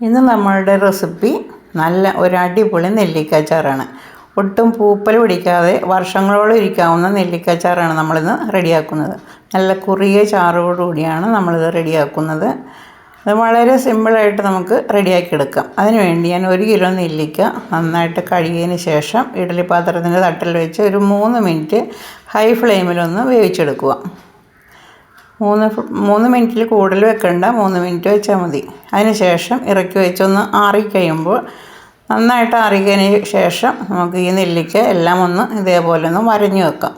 ഇന്ന് നമ്മളുടെ റെസിപ്പി നല്ല ഒരു അടിപൊളി നെല്ലിക്കാച്ചാറാണ്. ഒട്ടും പൂപ്പൽ പിടിക്കാതെ വർഷങ്ങളോളം ഇരിക്കാവുന്ന നെല്ലിക്കാച്ചാറാണ് നമ്മളിന്ന് റെഡിയാക്കുന്നത്. നല്ല കുറിയ ചാറോടുകൂടിയാണ് നമ്മളിത് റെഡിയാക്കുന്നത്. അത് വളരെ സിമ്പിളായിട്ട് നമുക്ക് റെഡിയാക്കിയെടുക്കാം. അതിന് വേണ്ടി ഞാൻ ഒരു കിലോ നെല്ലിക്ക നന്നായിട്ട് കഴുകിയതിന് ശേഷം ഇഡലി പാത്രത്തിന്റെ തട്ടിൽ വെച്ച് ഒരു മൂന്ന് മിനിറ്റ് ഹൈ ഫ്ലെയിമിലൊന്ന് വേവിച്ചെടുക്കുക. മൂന്ന് മൂന്ന് മിനിറ്റിൽ കൂടുതൽ വെക്കണ്ട. മൂന്ന് മിനിറ്റ് വെച്ചാൽ മതി. അതിനുശേഷം ഇറക്കി വെച്ചൊന്ന് ആറിക്കഴിയുമ്പോൾ നന്നായിട്ട് ആറിക്കതിന് ശേഷം നമുക്ക് ഈ നെല്ലിക്ക എല്ലാം ഒന്ന് ഇതേപോലെ ഒന്ന് വരഞ്ഞു വെക്കാം.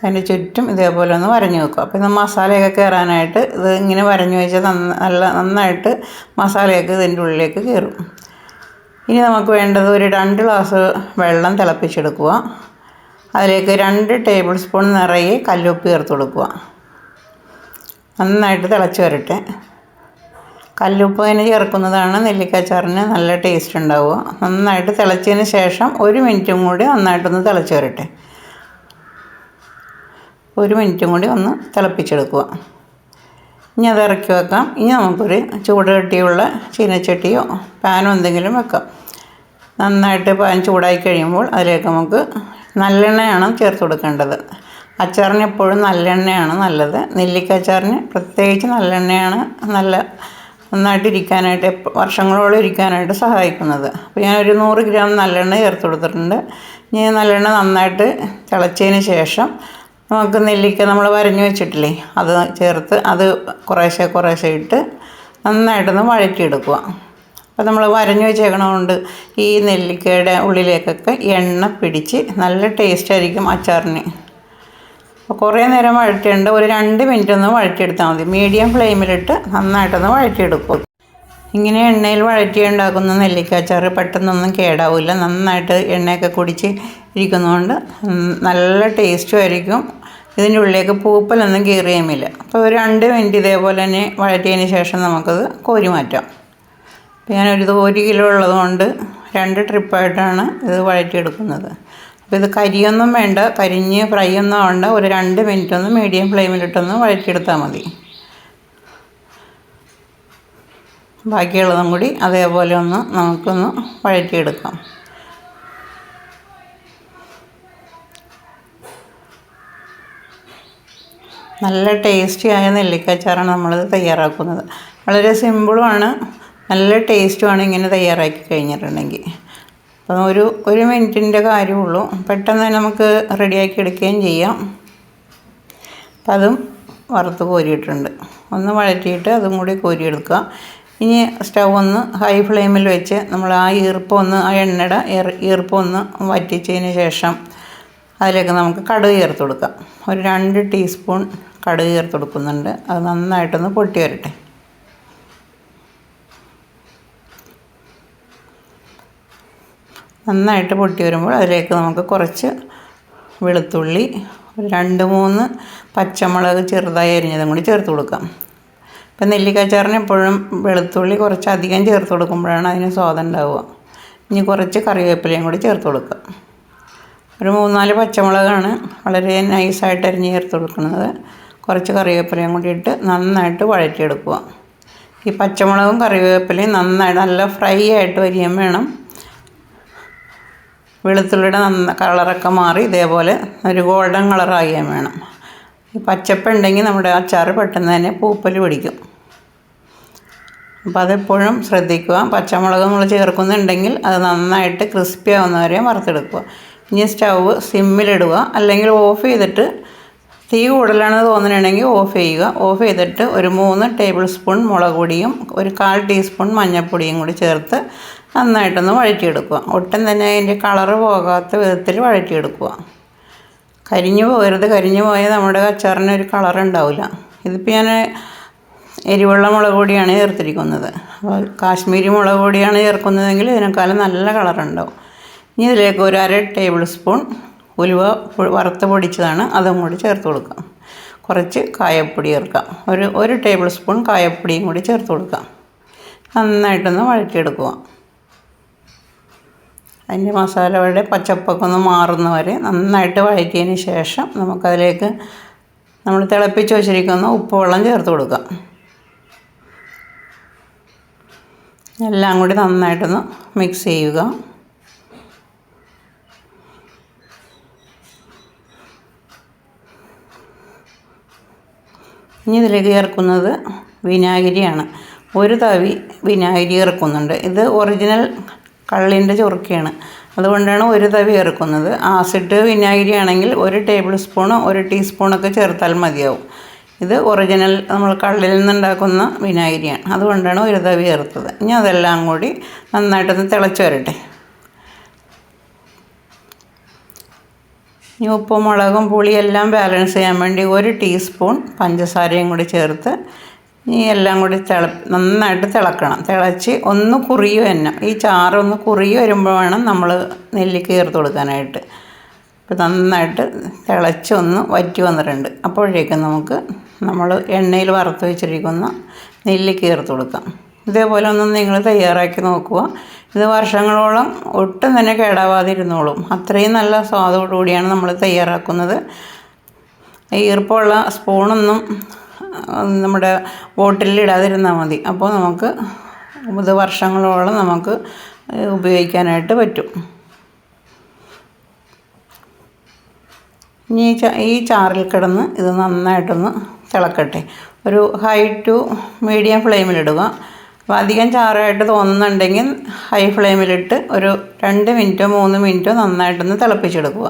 അതിന്റെ ചുറ്റും ഇതേപോലെ ഒന്ന് വരഞ്ഞു വെക്കുക അപ്പോൾ ഇത് മസാലയൊക്കെ കയറാനായിട്ട് ഇത് ഇങ്ങനെ വരഞ്ഞു വെച്ചാൽ നല്ല നന്നായിട്ട് മസാലയൊക്കെ ഇതിന്റെ ഉള്ളിലേക്ക് കയറും. ഇനി നമുക്ക് വേണ്ടത് ഒരു രണ്ട് ഗ്ലാസ് വെള്ളം തിളപ്പിച്ചെടുക്കുക. അതിലേക്ക് രണ്ട് ടേബിൾ സ്പൂൺ നിറയെ കല്ലുപ്പ് ചേർത്ത് കൊടുക്കുക. നന്നായിട്ട് തിളച്ച് വരട്ടെ. കല്ലുപ്പ് അതിന് ചേർക്കുന്നതാണ് നെല്ലിക്കാച്ചാറിന് നല്ല ടേസ്റ്റ് ഉണ്ടാവുക. നന്നായിട്ട് തിളച്ചതിന് ശേഷം ഒരു മിനിറ്റും കൂടി നന്നായിട്ടൊന്ന് തിളച്ച് വരട്ടെ. ഒരു മിനിറ്റും കൂടി ഒന്ന് തിളപ്പിച്ചെടുക്കുക. ഇനി അത് ഇറക്കി വെക്കാം. ഇനി നമുക്കൊരു ചൂട് കട്ടിയുള്ള ചീനച്ചട്ടിയോ പാനോ എന്തെങ്കിലും വെക്കാം. നന്നായിട്ട് പാൻ ചൂടായി കഴിയുമ്പോൾ അതിലേക്ക് നമുക്ക് നല്ലെണ്ണയാണ് ചേർത്ത് കൊടുക്കേണ്ടത്. അച്ചാറിന് എപ്പോഴും നല്ലെണ്ണയാണ് നല്ലത്. നെല്ലിക്ക അച്ചാറിന് പ്രത്യേകിച്ച് നല്ലെണ്ണയാണ് നല്ല നന്നായിട്ട് ഇരിക്കാനായിട്ട് വർഷങ്ങളോളം ഇരിക്കാനായിട്ട് സഹായിക്കുന്നത്. അപ്പോൾ ഞാൻ ഒരു നൂറ് ഗ്രാം നല്ലെണ്ണ ചേർത്ത് കൊടുത്തിട്ടുണ്ട്. ഇനി നല്ലെണ്ണ നന്നായിട്ട് തിളച്ചതിന് ശേഷം നമുക്ക് നെല്ലിക്ക നമ്മൾ വരഞ്ഞു വെച്ചിട്ടില്ലേ അത് ചേർത്ത് അത് കുറേശ്ശെ കുറേശ്ശെ ഇട്ട് നന്നായിട്ടൊന്ന് വഴറ്റിയെടുക്കുക. അപ്പോൾ നമ്മൾ വരഞ്ഞു വെച്ചേക്കണതുകൊണ്ട് ഈ നെല്ലിക്കയുടെ ഉള്ളിലേക്കൊക്കെ എണ്ണ പിടിച്ച് നല്ല ടേസ്റ്റ് ആയിരിക്കും അച്ചാറിന്. കുറേ നേരം വഴറ്റിയുണ്ട് ഒരു രണ്ട് മിനിറ്റ് ഒന്ന് വഴറ്റിയെടുത്താൽ മതി. മീഡിയം ഫ്ലെയിമിലിട്ട് നന്നായിട്ടൊന്ന് വഴറ്റിയെടുക്കും. ഇങ്ങനെ എണ്ണയിൽ വഴറ്റി ഉണ്ടാക്കുന്ന നെല്ലിക്കാച്ചാറ് പെട്ടെന്നൊന്നും കേടാവില്ല. നന്നായിട്ട് എണ്ണയൊക്കെ കുടിച്ച് ഇരിക്കുന്നതുകൊണ്ട് നല്ല ടേസ്റ്റും ആയിരിക്കും. ഇതിന്റെ ഉള്ളിലേക്ക് പൂപ്പലൊന്നും കീറിയുമില്ല അപ്പോൾ ഒരു രണ്ട് മിനിറ്റ് ഇതേപോലെ തന്നെ വഴറ്റിയതിന് ശേഷം നമുക്കത് കോരി മാറ്റാം. ഞാനൊരു ഒരു കിലോ ഉള്ളതുകൊണ്ട് രണ്ട് ട്രിപ്പായിട്ടാണ് ഇത് വഴറ്റിയെടുക്കുന്നത്. അപ്പോൾ ഇത് കരിയൊന്നും വേണ്ട കരിഞ്ഞ് ഫ്രൈ ഒന്നും ആവണ്ട. ഒരു രണ്ട് മിനിറ്റ് ഒന്ന് മീഡിയം ഫ്ലെയിമിലിട്ടൊന്ന് വഴറ്റിയെടുത്താൽ മതി. ബാക്കിയുള്ളതും കൂടി അതേപോലെ ഒന്ന് നമുക്കൊന്ന് വഴറ്റിയെടുക്കാം. നല്ല ടേസ്റ്റിയായ നെല്ലിക്കച്ചാറാണ് നമ്മളിത് തയ്യാറാക്കുന്നത്. വളരെ സിമ്പിളുമാണ് നല്ല ടേസ്റ്റുമാണ് ഇങ്ങനെ തയ്യാറാക്കി കഴിഞ്ഞിട്ടുണ്ടെങ്കിൽ. ഒരു ഒരു മിനിറ്റിന്റെ കാര്യമുള്ളൂ. പെട്ടെന്ന് തന്നെ നമുക്ക് റെഡിയാക്കി എടുക്കുകയും ചെയ്യാം. അപ്പം അതും വറുത്ത് കോരിയിട്ടുണ്ട്. ഒന്ന് വഴറ്റിയിട്ട് അതും കൂടി കോരിയെടുക്കുക. ഇനി സ്റ്റൗ ഒന്ന് ഹൈ ഫ്ലെയിമിൽ വെച്ച് നമ്മൾ ആ ഈർപ്പം ഒന്ന് ആ എണ്ണയുടെ ഈർ- ഈർപ്പം ഒന്ന് വറ്റിച്ചതിന് ശേഷം അതിലേക്ക് നമുക്ക് കടുക് ചേർത്ത് കൊടുക്കാം. ഒരു രണ്ട് ടീസ്പൂൺ കടുക് ചേർത്ത് കൊടുക്കുന്നുണ്ട്. അത് നന്നായിട്ടൊന്ന് പൊട്ടി വരട്ടെ. നന്നായിട്ട് പൊട്ടി വരുമ്പോൾ അതിലേക്ക് നമുക്ക് കുറച്ച് വെളുത്തുള്ളി ഒരു രണ്ട് മൂന്ന് പച്ചമുളക് ചെറുതായി അരിഞ്ഞതും കൂടി ചേർത്ത് കൊടുക്കാം. ഇപ്പം നെല്ലിക്കാച്ചാറിന് എപ്പോഴും വെളുത്തുള്ളി കുറച്ച് അധികം ചേർത്ത് കൊടുക്കുമ്പോഴാണ് അതിന് സ്വാദം ഉണ്ടാവുക. ഇനി കുറച്ച് കറിവേപ്പിലയും കൂടി ചേർത്ത് കൊടുക്കുക ഒരു മൂന്നാൽ പച്ചമുളകാണ് വളരെ നൈസായിട്ട് അരിഞ്ഞ് ചേർത്ത് കൊടുക്കുന്നത്. കുറച്ച് കറിവേപ്പിലയും കൂടി ഇട്ട് നന്നായിട്ട് വഴറ്റിയെടുക്കുക. ഈ പച്ചമുളകും കറിവേപ്പിലയും നന്നായിട്ട് നല്ല ഫ്രൈ ആയിട്ട് വരികയും വേണം. വെളുത്തുള്ളിയുടെ നന്ന കളറൊക്കെ മാറി ഇതേപോലെ ഒരു ഗോൾഡൻ കളറാകുകയും വേണം. ഈ പച്ചപ്പ് ഉണ്ടെങ്കിൽ നമ്മുടെ അച്ചാർ പെട്ടെന്ന് തന്നെ പൂപ്പൽ പിടിക്കും. അപ്പോൾ അതെപ്പോഴും ശ്രദ്ധിക്കുക. പച്ചമുളക് നമ്മൾ ചേർക്കുന്നുണ്ടെങ്കിൽ അത് നന്നായിട്ട് ക്രിസ്പി ആവുന്നവരെ വറുത്തെടുക്കുക. ഇനി സ്റ്റൗവ് സിമ്മിലിടുക. അല്ലെങ്കിൽ ഓഫ് ചെയ്തിട്ട് തീ കൂടുതലാണെന്ന് തോന്നുന്നുണ്ടെങ്കിൽ ഓഫ് ചെയ്യുക. ഓഫ് ചെയ്തിട്ട് ഒരു മൂന്ന് ടേബിൾ സ്പൂൺ മുളക് പൊടിയും ഒരു കാൽ ടീസ്പൂൺ മഞ്ഞൾപ്പൊടിയും കൂടി ചേർത്ത് നന്നായിട്ടൊന്ന് വഴറ്റിയെടുക്കുക. ഒട്ടും തന്നെ അതിന്റെ കളറ് പോകാത്ത വിധത്തിൽ വഴറ്റിയെടുക്കുക. കരിഞ്ഞു പോകരുത്. കരിഞ്ഞു പോയാൽ നമ്മുടെ അച്ചാറിന് ഒരു കളർ ഉണ്ടാവില്ല. ഇതിപ്പോൾ ഞാൻ എരിവുള്ള മുളക് പൊടിയാണ് ചേർത്തിരിക്കുന്നത്. കാശ്മീരി മുളക് പൊടിയാണ് ചേർക്കുന്നതെങ്കിൽ ഇതിനേക്കാളും നല്ല കളറുണ്ടാവും. ഇനി ഇതിലേക്ക് ഒരു അര ടേബിൾ സ്പൂൺ ഉലുവ വറുത്ത് പൊടിച്ചതാണ്. അതും കൂടി ചേർത്ത് കൊടുക്കാം. കുറച്ച് കായപ്പൊടി ചേർക്കാം. ഒരു ഒരു ടേബിൾ സ്പൂൺ കായപ്പൊടിയും കൂടി ചേർത്ത് കൊടുക്കാം. നന്നായിട്ടൊന്ന് വഴറ്റിയെടുക്കുക. അതിന്റെ മസാലകളുടെ പച്ചപ്പൊക്കെ ഒന്ന് മാറുന്ന വരെ നന്നായിട്ട് വഴറ്റിയതിന് ശേഷം നമുക്കതിലേക്ക് നമ്മൾ തിളപ്പിച്ച് വെച്ചിരിക്കുന്ന ഉപ്പുവെള്ളം ചേർത്ത് കൊടുക്കാം. എല്ലാം കൂടി നന്നായിട്ടൊന്ന് മിക്സ് ചെയ്യുക. ഇനി ഇതിലേക്ക് ചേർക്കുന്നത് വിനാഗിരിയാണ്. ഒരു തവി വിനാഗിരി ചേർക്കുന്നുണ്ട്. ഇത് ഒറിജിനൽ കള്ളിന്റെ ചൊറുക്കയാണ്. അതുകൊണ്ടാണ് ഒരു തവി ചേർക്കുന്നത്. ആസിഡ് വിനാഗിരി ആണെങ്കിൽ ഒരു ടേബിൾ സ്പൂണോ ഒരു ടീസ്പൂണൊക്കെ ചേർത്താൽ മതിയാവും. ഇത് ഒറിജിനൽ നമ്മൾ കള്ളിൽ നിന്നുണ്ടാക്കുന്ന വിനാഗിരിയാണ്. അതുകൊണ്ടാണ് ഒരു തവി ചേർത്തത്. ഇനി അതെല്ലാം കൂടി നന്നായിട്ടൊന്ന് തിളച്ച് വരട്ടെ. ഇനി ഉപ്പും മുളകും പുളിയെല്ലാം ബാലൻസ് ചെയ്യാൻ വേണ്ടി ഒരു ടീസ്പൂൺ പഞ്ചസാരയും കൂടി ചേർത്ത് ഇനി എല്ലാം കൂടി തിള നന്നായിട്ട് തിളക്കണം. തിളച്ച് ഒന്ന് കുറിയും എന്നെ ഈ ചാറ് ഒന്ന് കുറി വരുമ്പോൾ വേണം നമ്മൾ നെല്ലിക്ക് ചേർത്ത് കൊടുക്കാനായിട്ട്. അപ്പോൾ നന്നായിട്ട് തിളച്ച് ഒന്ന് വറ്റി വന്നിട്ടുണ്ട്. അപ്പോഴേക്കും നമുക്ക് നമ്മൾ എണ്ണയിൽ വറുത്ത് വെച്ചിരിക്കുന്ന നെല്ലിക്ക് ചേർത്ത് കൊടുക്കാം. ഇതേപോലെ ഒന്ന് നിങ്ങൾ തയ്യാറാക്കി നോക്കുക. ഇത് വർഷങ്ങളോളം ഒട്ടും തന്നെ കേടാവാതിരുന്നോളും. അത്രയും നല്ല സ്വാദോടുകൂടിയാണ് നമ്മൾ തയ്യാറാക്കുന്നത്. ഈർപ്പമുള്ള സ്പൂണൊന്നും നമ്മുടെ ബോട്ടിലിൽ ഇടാതിരുന്നാൽ മതി. അപ്പോൾ നമുക്ക് ഇത് വർഷങ്ങളോളം നമുക്ക് ഉപയോഗിക്കാനായിട്ട് പറ്റും. ഇനി ഈ ചാറിൽ കിടന്ന് ഇത് നന്നായിട്ടൊന്ന് തിളക്കട്ടെ. ഒരു ഹൈ ടു മീഡിയം ഫ്ലെയിമിലിടുക. അപ്പോൾ അധികം ചാറായിട്ട് തോന്നുന്നുണ്ടെങ്കിൽ ഹൈ ഫ്ലെയിമിലിട്ട് ഒരു രണ്ട് മിനിറ്റോ മൂന്ന് മിനിറ്റോ നന്നായിട്ടൊന്ന് തിളപ്പിച്ചെടുക്കുക.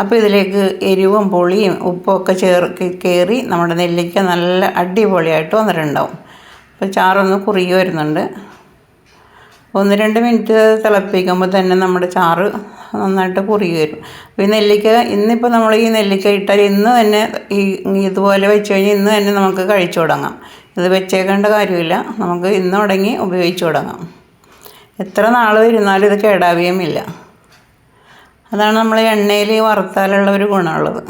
അപ്പോൾ ഇതിലേക്ക് എരിവും പുളിയും ഉപ്പും ഒക്കെ ചേർ കയറി നമ്മുടെ നെല്ലിക്ക നല്ല അടിപൊളിയായിട്ട് വന്നിട്ടുണ്ടാവും. അപ്പോൾ ചാറൊന്ന് കുറുകി വരുന്നുണ്ട്. ഒന്ന് രണ്ട് മിനിറ്റ് തിളപ്പിക്കുമ്പോൾ തന്നെ നമ്മുടെ ചാറ് നന്നായിട്ട് കുറുകി വരും. അപ്പോൾ ഈ നെല്ലിക്ക ഇന്നിപ്പോൾ നമ്മൾ ഈ നെല്ലിക്ക ഇട്ടാൽ ഇന്ന് തന്നെ ഈ ഇതുപോലെ വെച്ച് കഴിഞ്ഞാൽ ഇന്ന് തന്നെ നമുക്ക് കഴിച്ചു തുടങ്ങാം. ഇത് വെച്ചേക്കേണ്ട കാര്യമില്ല. നമുക്ക് ഇന്ന് തുടങ്ങി ഉപയോഗിച്ച് തുടങ്ങാം. എത്ര നാൾ ഇരുന്നാലും ഇത് കേടാവുകയുമില്ല അതാണ് നമ്മൾ എണ്ണയിൽ വറുത്താലുള്ള ഒരു ഗുണമുള്ളത്.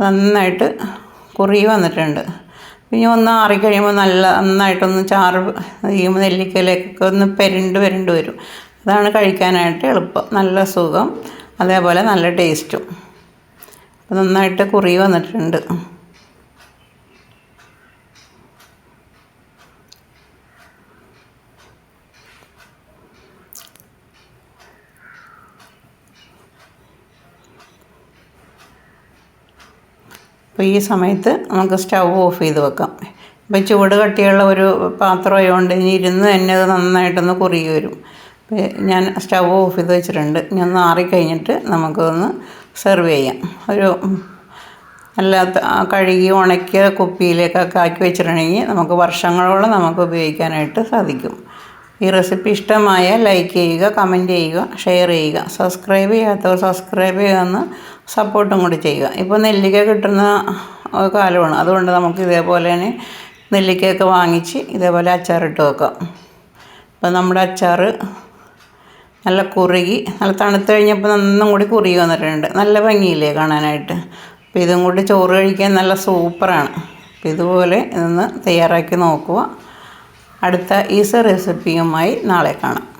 നന്നായിട്ട് കുറി വന്നിട്ടുണ്ട്. പിന്നെ ഒന്ന് ആറിക്കഴിയുമ്പോൾ നല്ല നന്നായിട്ടൊന്ന് ചാറ് ഈ നെല്ലിക്കയിലേക്കൊക്കെ ഒന്ന് പെരണ്ട് പെരണ്ട് വരും. അതാണ് കഴിക്കാനായിട്ട് എളുപ്പം. നല്ല സുഖം. അതേപോലെ നല്ല ടേസ്റ്റും. നന്നായിട്ട് കുറി വന്നിട്ടുണ്ട്. അപ്പോൾ ഈ സമയത്ത് നമുക്ക് സ്റ്റൗ ഓഫ് ചെയ്ത് വെക്കാം. ഇപ്പോൾ ചൂട് കട്ടിയുള്ള ഒരു പാത്രം ആയതുകൊണ്ട് ഇനി ഇരുന്ന് തന്നെ അത് നന്നായിട്ടൊന്ന് കുറുകി വരും. ഞാൻ സ്റ്റൗ ഓഫ് ചെയ്ത് വെച്ചിട്ടുണ്ട്. ഇനി ഒന്ന് ആറിക്കഴിഞ്ഞിട്ട് നമുക്കതൊന്ന് സെർവ് ചെയ്യാം. ഒരു നല്ല കഴുകി ഉണക്കിയ കുപ്പിയിലേക്കൊക്കെ ആക്കി വെച്ചിട്ടുണ്ടെങ്കിൽ നമുക്ക് വർഷങ്ങളോളം നമുക്ക് ഉപയോഗിക്കാനായിട്ട് സാധിക്കും. ഈ റെസിപ്പി ഇഷ്ടമായ ലൈക്ക് ചെയ്യുക കമന്റ് ചെയ്യുക ഷെയർ ചെയ്യുക. സബ്സ്ക്രൈബ് ചെയ്യാത്തവർ സബ്സ്ക്രൈബ് ചെയ്യുക സപ്പോർട്ടും കൂടി ചെയ്യുക. ഇപ്പോൾ നെല്ലിക്ക കിട്ടുന്ന കാലമാണ്. അതുകൊണ്ട് നമുക്ക് ഇതേപോലെ തന്നെ നെല്ലിക്കയൊക്കെ വാങ്ങിച്ച് ഇതേപോലെ അച്ചാറിട്ട് വെക്കാം. അപ്പോൾ നമ്മുടെ അച്ചാർ നല്ല കുറുകി നല്ല തണുത്ത് കഴിഞ്ഞപ്പോൾ നന്നും കൂടി കുറുകി വന്നിട്ടുണ്ട്. നല്ല ഭംഗിയില്ലേ കാണാനായിട്ട്. അപ്പോൾ ഇതും കൂടി ചോറ് കഴിക്കാൻ നല്ല സൂപ്പറാണ്. അപ്പോൾ ഇതുപോലെ ഇതൊന്ന് തയ്യാറാക്കി നോക്കുക. അടുത്ത ഈസ റെസിപ്പിയുമായി നാളെ കാണാം.